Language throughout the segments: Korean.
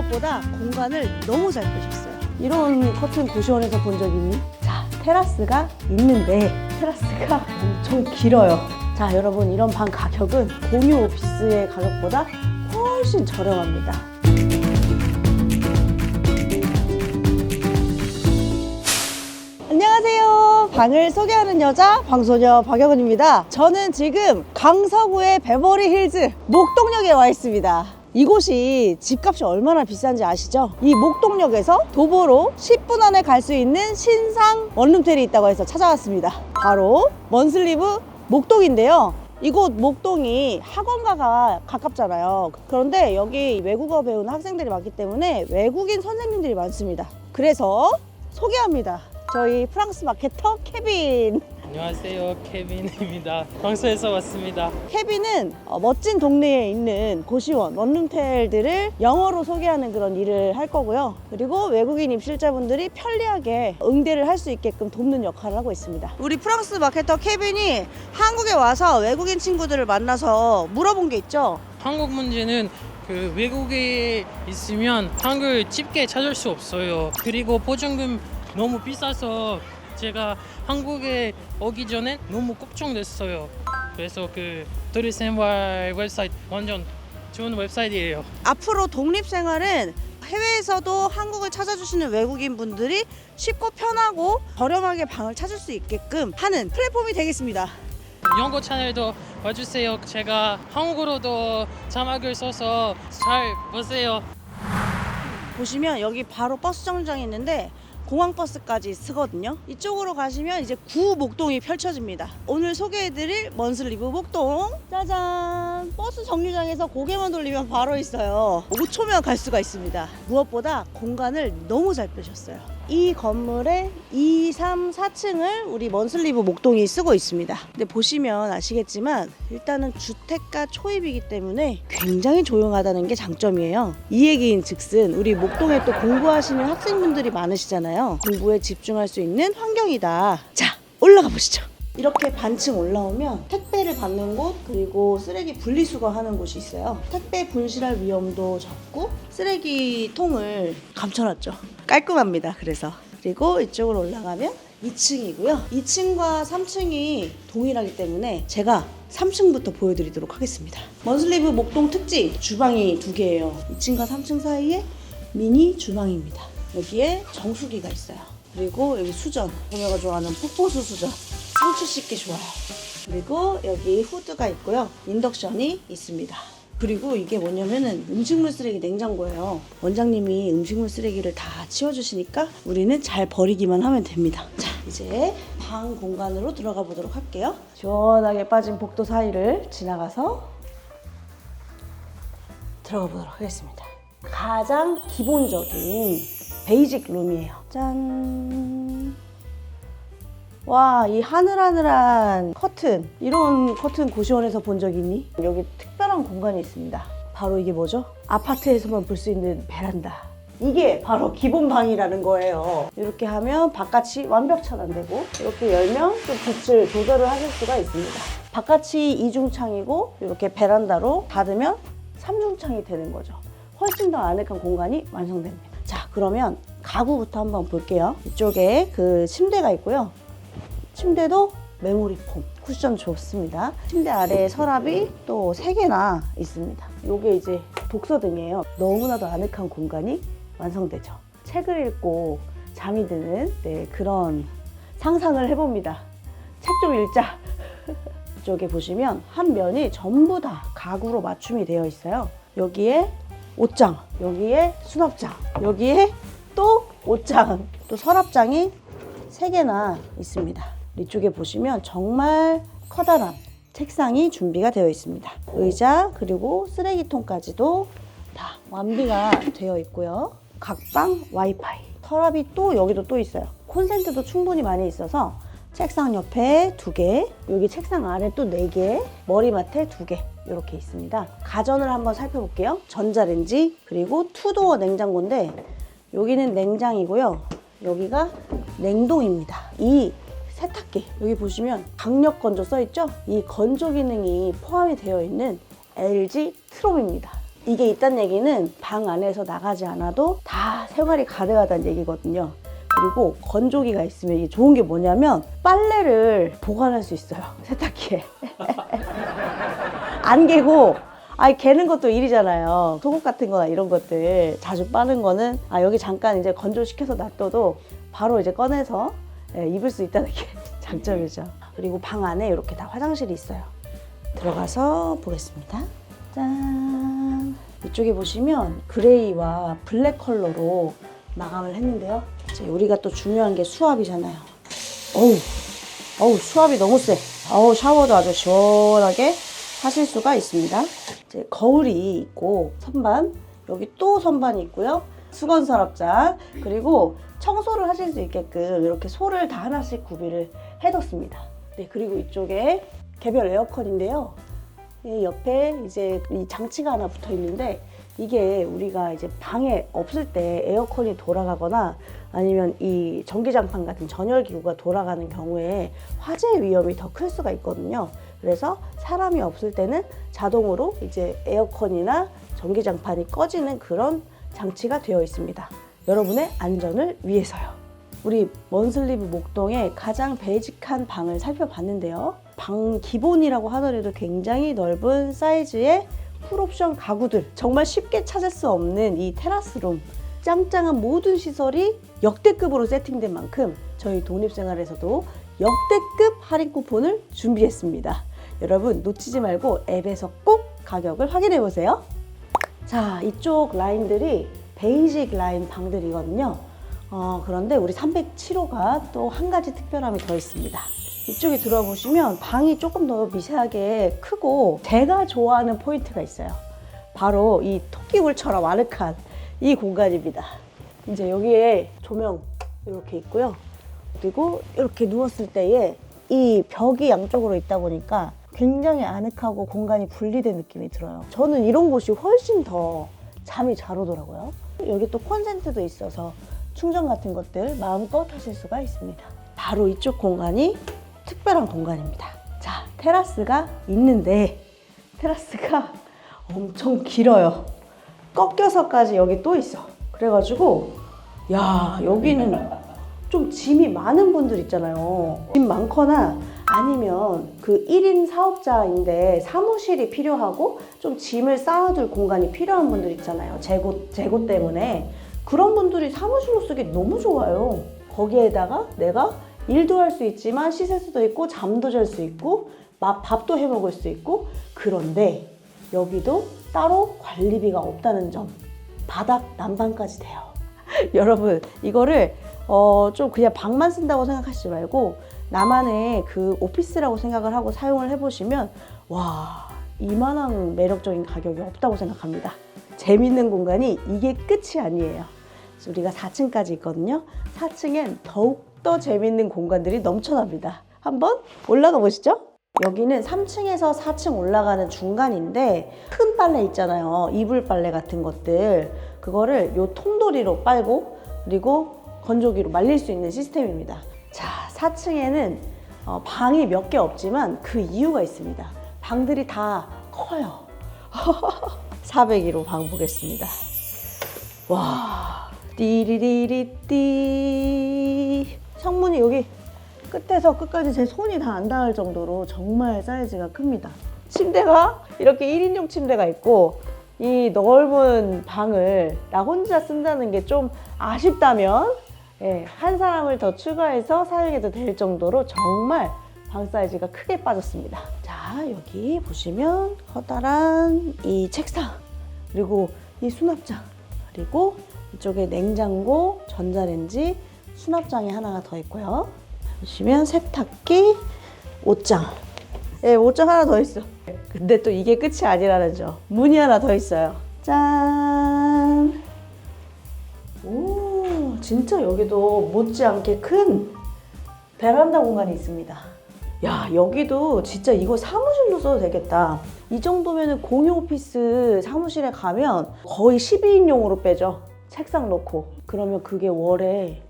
무엇보다 공간을 너무 잘 빼셨어요. 이런 커튼 고시원에서 본 적 있니? 자, 테라스가 있는데 테라스가 엄청 길어요. 자, 여러분 이런 방 가격은 공유 오피스의 가격보다 훨씬 저렴합니다. 안녕하세요. 방을 소개하는 여자 방소녀 박영은입니다. 저는 지금 강서구의 베버리 힐즈 목동역에 와 있습니다. 이곳이 집값이 얼마나 비싼지 아시죠? 이 목동역에서 도보로 10분 안에 갈 수 있는 신상 원룸텔이 있다고 해서 찾아왔습니다. 바로 먼슬리브 목동인데요. 이곳 목동이 학원가가 가깝잖아요. 그런데 여기 외국어 배우는 학생들이 많기 때문에 외국인 선생님들이 많습니다. 그래서 소개합니다. 저희 프랑스 마케터 케빈. 안녕하세요 케빈입니다 방서에서 왔습니다 케빈은 어, 멋진 동네에 있는 고시원, 원룸텔들을 영어로 소개하는 그런 일을 할 거고요. 그리고 외국인 입실자분들이 편리하게 응대를 할 수 있게끔 돕는 역할을 하고 있습니다. 우리 프랑스 마케터 케빈이 한국에 와서 외국인 친구들을 만나서 물어본 게 있죠. 한국 문제는 그 외국에 있으면 한글 쉽게 찾을 수 없어요 그리고 보증금 너무 비싸서 제가 한국에 오기 전에 너무 걱정됐어요. 그래서 그 도리생활 웹사이트 완전 좋은 웹사이트예요. 앞으로 독립생활은 해외에서도 한국을 찾아주시는 외국인 분들이 쉽고 편하고 저렴하게 방을 찾을 수 있게끔 하는 플랫폼이 되겠습니다. 영어 채널도 와주세요. 제가 한국어로도 자막을 써서 잘 보세요. 보시면 여기 바로 버스 정류장이 있는데 공항버스까지 쓰거든요. 이쪽으로 가시면 이제 구 목동이 펼쳐집니다. 오늘 소개해드릴 먼슬리브 목동. 짜잔! 버스 정류장에서 고개만 돌리면 바로 있어요. 5초면 갈 수가 있습니다. 무엇보다 공간을 너무 잘 빼셨어요. 이 건물의 2, 3, 4층을 우리 먼슬리브 목동이 쓰고 있습니다. 근데 보시면 아시겠지만 일단은 주택가 초입이기 때문에 굉장히 조용하다는 게 장점이에요. 이 얘기인 즉슨 우리 목동에 또 공부하시는 학생분들이 많으시잖아요. 공부에 집중할 수 있는 환경이다. 자, 올라가 보시죠. 이렇게 반층 올라오면 택배를 받는 곳 그리고 쓰레기 분리수거하는 곳이 있어요. 택배 분실할 위험도 적고 쓰레기통을 감춰놨죠. 깔끔합니다. 그래서 그리고 이쪽으로 올라가면 2층이고요. 2층과 3층이 동일하기 때문에 제가 3층부터 보여드리도록 하겠습니다. 먼슬리브 목동 특징 주방이 두 개예요. 2층과 3층 사이에 미니 주방입니다. 여기에 정수기가 있어요. 그리고 여기 수전, 소녀가 좋아하는 폭포수 수전. 상추 씻기 좋아요. 그리고 여기 후드가 있고요. 인덕션이 있습니다. 그리고 이게 뭐냐면은 음식물 쓰레기 냉장고예요. 원장님이 음식물 쓰레기를 다 치워주시니까 우리는 잘 버리기만 하면 됩니다. 자, 이제 방 공간으로 들어가 보도록 할게요. 시원하게 빠진 복도 사이를 지나가서 들어가 보도록 하겠습니다. 가장 기본적인 베이직 룸이에요. 짠. 와, 이 하늘하늘한 커튼. 이런 커튼 고시원에서 본 적 있니? 여기 특별한 공간이 있습니다. 바로 이게 뭐죠? 아파트에서만 볼 수 있는 베란다. 이게 바로 기본 방이라는 거예요. 이렇게 하면 바깥이 완벽 차단되고 이렇게 열면 또 빛을 조절을 하실 수가 있습니다. 바깥이 이중창이고 이렇게 베란다로 닫으면 삼중창이 되는 거죠. 훨씬 더 아늑한 공간이 완성됩니다. 자, 그러면 가구부터 한번 볼게요. 이쪽에 그 침대가 있고요. 침대도 메모리 폼 쿠션 좋습니다. 침대 아래에 서랍이 또 세개나 있습니다. 이게 이제 독서등이에요. 너무나도 아늑한 공간이 완성되죠. 책을 읽고 잠이 드는 네, 그런 상상을 해봅니다. 책 좀 읽자. 이쪽에 보시면 한 면이 전부 다 가구로 맞춤이 되어 있어요. 여기에 옷장, 여기에 수납장, 여기에 또 옷장, 또 서랍장이 세개나 있습니다. 이쪽에 보시면 정말 커다란 책상이 준비가 되어 있습니다. 의자 그리고 쓰레기통까지도 다 완비가 되어 있고요. 각방 와이파이. 서랍이 또 여기도 또 있어요. 콘센트도 충분히 많이 있어서 책상 옆에 두 개, 여기 책상 아래 또 네 개, 머리맡에 두 개. 이렇게 있습니다. 가전을 한번 살펴볼게요. 전자레인지 그리고 투도어 냉장고인데 여기는 냉장이고요. 여기가 냉동입니다. 이 세탁기 여기 보시면 강력 건조 써 있죠? 이 건조 기능이 포함이 되어 있는 LG 트롬입니다. 이게 있다는 얘기는 방 안에서 나가지 않아도 다 생활이 가능하다는 얘기거든요. 그리고 건조기가 있으면 이게 좋은 게 뭐냐면 빨래를 보관할 수 있어요. 세탁기에. 안 개고 아니 개는 것도 일이잖아요. 속옷 같은 거나 이런 것들 자주 빠는 거는 아 여기 잠깐 이제 건조시켜서 놔둬도 바로 이제 꺼내서 예, 입을 수 있다는 게 장점이죠. 그리고 방 안에 이렇게 다 화장실이 있어요. 들어가서 보겠습니다. 짠. 이쪽에 보시면 그레이와 블랙 컬러로 마감을 했는데요. 이제 우리가 또 중요한 게 수압이잖아요. 어우, 어우 수압이 너무 세. 어우 샤워도 아주 시원하게 하실 수가 있습니다. 이제 거울이 있고 선반 여기 또 선반이 있고요. 수건 서랍장 그리고 청소를 하실 수 있게끔 이렇게 소를 다 하나씩 구비를 해뒀습니다. 네 그리고 이쪽에 개별 에어컨인데요. 이 옆에 이제 이 장치가 하나 붙어 있는데 이게 우리가 이제 방에 없을 때 에어컨이 돌아가거나 아니면 이 전기장판 같은 전열 기구가 돌아가는 경우에 화재 위험이 더 클 수가 있거든요. 그래서 사람이 없을 때는 자동으로 이제 에어컨이나 전기장판이 꺼지는 그런 장치가 되어 있습니다. 여러분의 안전을 위해서요. 우리 먼슬리브 목동의 가장 베이직한 방을 살펴봤는데요. 방 기본이라고 하더라도 굉장히 넓은 사이즈의 풀옵션 가구들 정말 쉽게 찾을 수 없는 이 테라스룸 짱짱한 모든 시설이 역대급으로 세팅된 만큼 저희 독립생활에서도 역대급 할인 쿠폰을 준비했습니다. 여러분 놓치지 말고 앱에서 꼭 가격을 확인해 보세요. 자, 이쪽 라인들이 베이직 라인 방들이거든요. 어, 그런데 우리 307호가 또 한 가지 특별함이 더 있습니다. 이쪽에 들어보시면 방이 조금 더 미세하게 크고 제가 좋아하는 포인트가 있어요. 바로 이 토끼굴처럼 아늑한 이 공간입니다. 이제 여기에 조명 이렇게 있고요. 그리고 이렇게 누웠을 때에 이 벽이 양쪽으로 있다 보니까 굉장히 아늑하고 공간이 분리된 느낌이 들어요. 저는 이런 곳이 훨씬 더 잠이 잘 오더라고요. 여기 또 콘센트도 있어서 충전 같은 것들 마음껏 하실 수가 있습니다. 바로 이쪽 공간이 특별한 공간입니다. 자, 테라스가 있는데 테라스가 엄청 길어요. 꺾여서까지 여기 또 있어. 그래가지고 야 여기는 좀 짐이 많은 분들 있잖아요. 짐 많거나 아니면 그 1인 사업자인데 사무실이 필요하고 좀 짐을 쌓아둘 공간이 필요한 분들 있잖아요. 재고, 재고 때문에. 그런 분들이 사무실로 쓰기 너무 좋아요. 거기에다가 내가 일도 할 수 있지만 씻을 수도 있고 잠도 잘 수 있고 마- 밥도 해 먹을 수 있고 그런데 여기도 따로 관리비가 없다는 점. 바닥 난방까지 돼요. 여러분 이거를 어, 좀 그냥 방만 쓴다고 생각하시지 말고 나만의 그 오피스라고 생각을 하고 사용을 해보시면 와 이만한 매력적인 가격이 없다고 생각합니다. 재밌는 공간이 이게 끝이 아니에요. 우리가 4층까지 있거든요. 4층엔 더욱더 재밌는 공간들이 넘쳐납니다. 한번 올라가 보시죠. 여기는 3층에서 4층 올라가는 중간인데 큰 빨래 있잖아요. 이불 빨래 같은 것들. 그거를 요 통돌이로 빨고 그리고 건조기로 말릴 수 있는 시스템입니다. 자, 4층에는 어, 방이 몇 개 없지만 그 이유가 있습니다. 방들이 다 커요. 401호 방 보겠습니다. 와, 띠리리리띠. 창문이 여기 끝에서 끝까지 제 손이 다 안 닿을 정도로 정말 사이즈가 큽니다. 침대가 이렇게 1인용 침대가 있고 이 넓은 방을 나 혼자 쓴다는 게 좀 아쉽다면 예, 한 사람을 더 추가해서 사용해도 될 정도로 정말 방 사이즈가 크게 빠졌습니다. 자, 여기 보시면 커다란 이 책상 그리고 이 수납장 그리고 이쪽에 냉장고, 전자레인지, 수납장이 하나가 더 있고요. 보시면 세탁기, 옷장. 예, 옷장 하나 더 있어. 근데 또 이게 끝이 아니라는 점. 문이 하나 더 있어요. 짠. 오, 진짜 여기도 못지않게 큰 베란다 공간이 있습니다. 야, 여기도 진짜 이거 사무실로 써도 되겠다. 이 정도면 공유 오피스 사무실에 가면 거의 12인용으로 빼죠. 책상 놓고. 그러면 그게 월에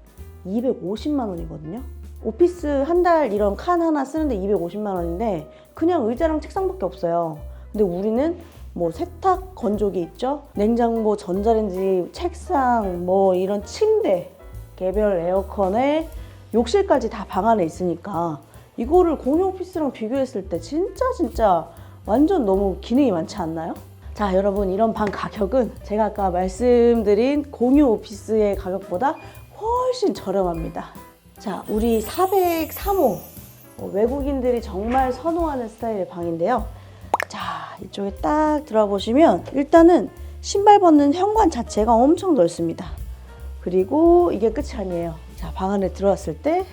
250만 원이거든요. 오피스 한 달 이런 칸 하나 쓰는데 250만 원인데 그냥 의자랑 책상밖에 없어요. 근데 우리는 뭐 세탁 건조기 있죠? 냉장고, 전자레인지, 책상, 뭐 이런 침대, 개별 에어컨에 욕실까지 다 방 안에 있으니까 이거를 공유 오피스랑 비교했을 때 진짜 진짜 완전 너무 기능이 많지 않나요? 자 여러분 이런 방 가격은 제가 아까 말씀드린 공유 오피스의 가격보다 훨씬 저렴합니다. 자 우리 403호 어, 외국인들이 정말 선호하는 스타일의 방인데요. 자 이쪽에 딱 들어보시면 일단은 신발 벗는 현관 자체가 엄청 넓습니다. 그리고 이게 끝이 아니에요. 자, 방 안에 들어왔을 때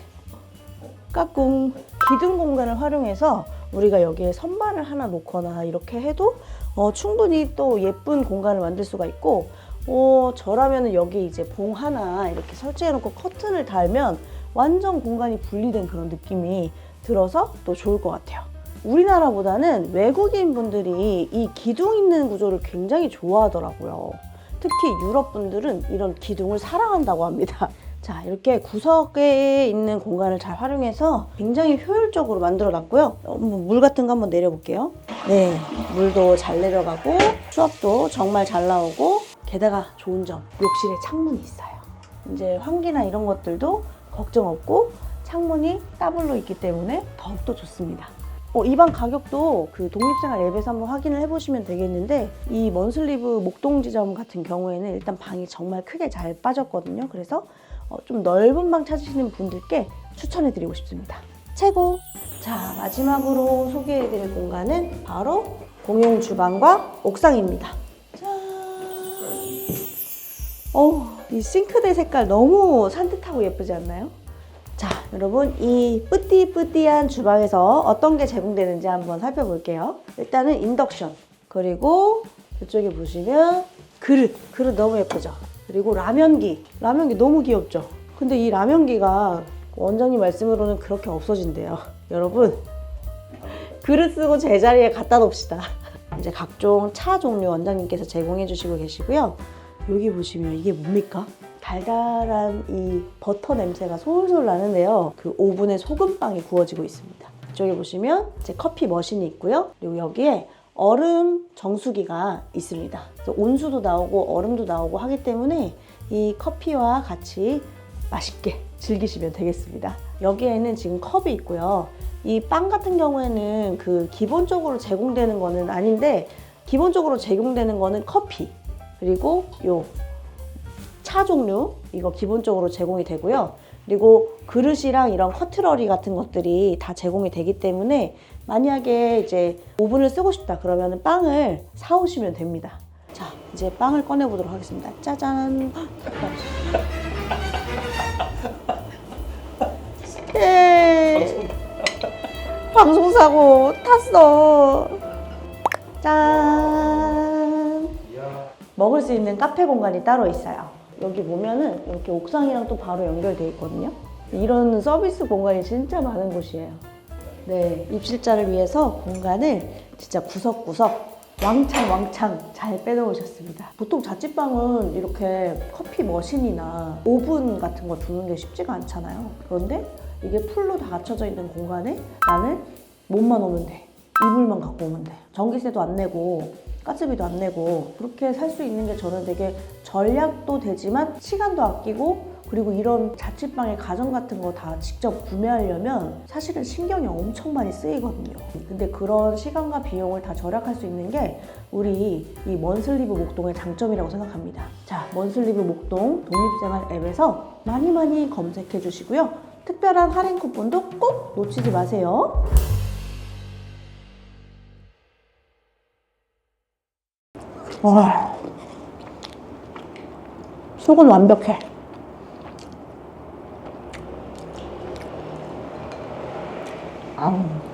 까꿍 기둥 공간을 활용해서 우리가 여기에 선반을 하나 놓거나 이렇게 해도 어, 충분히 또 예쁜 공간을 만들 수가 있고 어, 저라면 여기 이제 봉 하나 이렇게 설치해 놓고 커튼을 달면 완전 공간이 분리된 그런 느낌이 들어서 또 좋을 것 같아요. 우리나라보다는 외국인 분들이 이 기둥 있는 구조를 굉장히 좋아하더라고요. 특히 유럽 분들은 이런 기둥을 사랑한다고 합니다. 자, 이렇게 구석에 있는 공간을 잘 활용해서 굉장히 효율적으로 만들어 놨고요. 어, 뭐물 같은 거 한번 내려볼게요. 네, 물도 잘 내려가고 수압도 정말 잘 나오고 게다가 좋은 점, 욕실에 창문이 있어요. 이제 환기나 이런 것들도 걱정 없고 창문이 더블로 있기 때문에 더욱더 좋습니다. 어, 이방 가격도 그 독립생활 앱에서 한번 확인을 해보시면 되겠는데 이 먼슬리브 목동 지점 같은 경우에는 일단 방이 정말 크게 잘 빠졌거든요. 그래서 어, 좀 넓은 방 찾으시는 분들께 추천해드리고 싶습니다. 최고! 자, 마지막으로 소개해드릴 공간은 바로 공용 주방과 옥상입니다. 짠! 어우, 이 싱크대 색깔 너무 산뜻하고 예쁘지 않나요? 자, 여러분 이 뿌띠뿌띠한 주방에서 어떤 게 제공되는지 한번 살펴볼게요. 일단은 인덕션, 그리고 이쪽에 보시면 그릇, 그릇 너무 예쁘죠? 그리고 라면기, 라면기 너무 귀엽죠? 근데 이 라면기가 원장님 말씀으로는 그렇게 없어진대요. 여러분, 그릇 쓰고 제자리에 갖다 놓읍시다. 이제 각종 차 종류 원장님께서 제공해 주시고 계시고요. 여기 보시면 이게 뭡니까? 달달한 이 버터 냄새가 솔솔 나는데요. 그 오븐에 소금빵이 구워지고 있습니다. 이쪽에 보시면 이제 커피 머신이 있고요. 그리고 여기에 얼음 정수기가 있습니다. 온수도 나오고 얼음도 나오고 하기 때문에 이 커피와 같이 맛있게 즐기시면 되겠습니다. 여기에는 지금 컵이 있고요. 이 빵 같은 경우에는 그 기본적으로 제공되는 거는 아닌데 기본적으로 제공되는 거는 커피 그리고 요 차 종류 이거 기본적으로 제공이 되고요. 그리고 그릇이랑 이런 커트러리 같은 것들이 다 제공이 되기 때문에 만약에 이제 오븐을 쓰고 싶다 그러면 빵을 사오시면 됩니다. 자, 이제 빵을 꺼내 보도록 하겠습니다. 짜잔. 예. 방송사고 탔어. 짠. 먹을 수 있는 카페 공간이 따로 있어요. 여기 보면은 이렇게 옥상이랑 또 바로 연결돼 있거든요. 이런 서비스 공간이 진짜 많은 곳이에요. 네, 입실자를 위해서 공간을 진짜 구석구석 왕창 왕창 잘 빼놓으셨습니다. 보통 자취방은 이렇게 커피 머신이나 오븐 같은 거 두는 게 쉽지가 않잖아요. 그런데 이게 풀로 다 갖춰져 있는 공간에 나는 몸만 오면 돼. 이불만 갖고 오면 돼. 전기세도 안 내고 가스비도 안 내고 그렇게 살 수 있는 게 저는 되게 전략도 되지만 시간도 아끼고 그리고 이런 자취방의 가전 같은 거 다 직접 구매하려면 사실은 신경이 엄청 많이 쓰이거든요. 근데 그런 시간과 비용을 다 절약할 수 있는 게 우리 이 먼슬리브 목동의 장점이라고 생각합니다. 자, 먼슬리브 목동 독립생활 앱에서 많이 많이 검색해 주시고요. 특별한 할인 쿠폰도 꼭 놓치지 마세요. 와, 속은 완벽해. 아우.